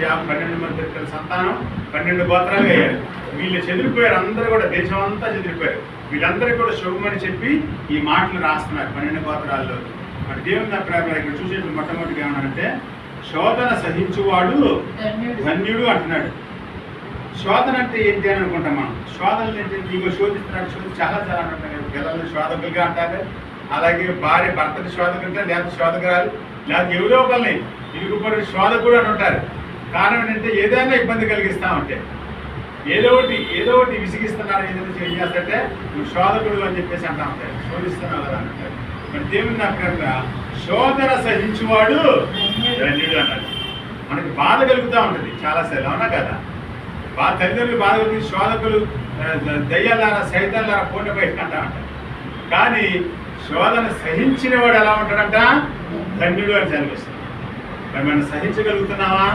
పన్నెండు మంది వ్యక్తుల సంతానం పన్నెండు గోత్రాలుగా అయ్యారు వీళ్ళు చెదిరిపోయారు అందరూ కూడా దేశం అంతా చెదిరిపోయారు. వీళ్ళందరికీ కూడా శుభమని చెప్పి ఈ మాటలు రాస్తున్నారు పన్నెండు గోత్రాల్లో. మరి దేవుని ప్రేమ ఇక్కడ చూసేటువంటి మొట్టమొదటిగా ఏమన్నారంటే శోధన సహించువాడు ధన్యుడు. అంటున్నాడు. శోధన అంటే ఏంటి అని అనుకుంటాం మనం. శోధనలు ఏంటి? నీకు శోధిస్తున్నాడు శోధన చాలా చాలా అంటారు పిల్లల్ని శోధకులుగా అంటారు. అలాగే భార్య భర్తని శోధకులుగా లేకపోతే శోధకురాలు లేకపోతే ఎవరో ఒకరిని ఇరుగుపడి శోధకుడు అని ఉంటారు కారణం ఏంటంటే ఏదైనా ఇబ్బంది కలిగిస్తా ఉంటే ఏదో ఒకటి ఏదో ఒకటి విసిగిస్తున్నారు ఏదైనా చేయాలంటే నువ్వు శోధకుడు అని చెప్పేసి అంటా ఉంటాడు శోధిస్తున్నావు కదా అంటారు మరి దేవుని అక్కడ శోధన సహించువాడు ధన్యుడు అన్నాడు. మనకి బాధ కలుగుతూ ఉంటుంది చాలాసార్లు అవునా కదా? బా తల్లిదండ్రులు బాధ కలిగి శోధకులు దయ్యాలారా సైతాలారా పూర్ణ బయట అంటా ఉంటారు. కానీ శోధన సహించిన వాడు ఎలా ఉంటాడంట? ధన్యుడు అని చదివిస్తుంది మరి మనం సహించగలుగుతున్నావా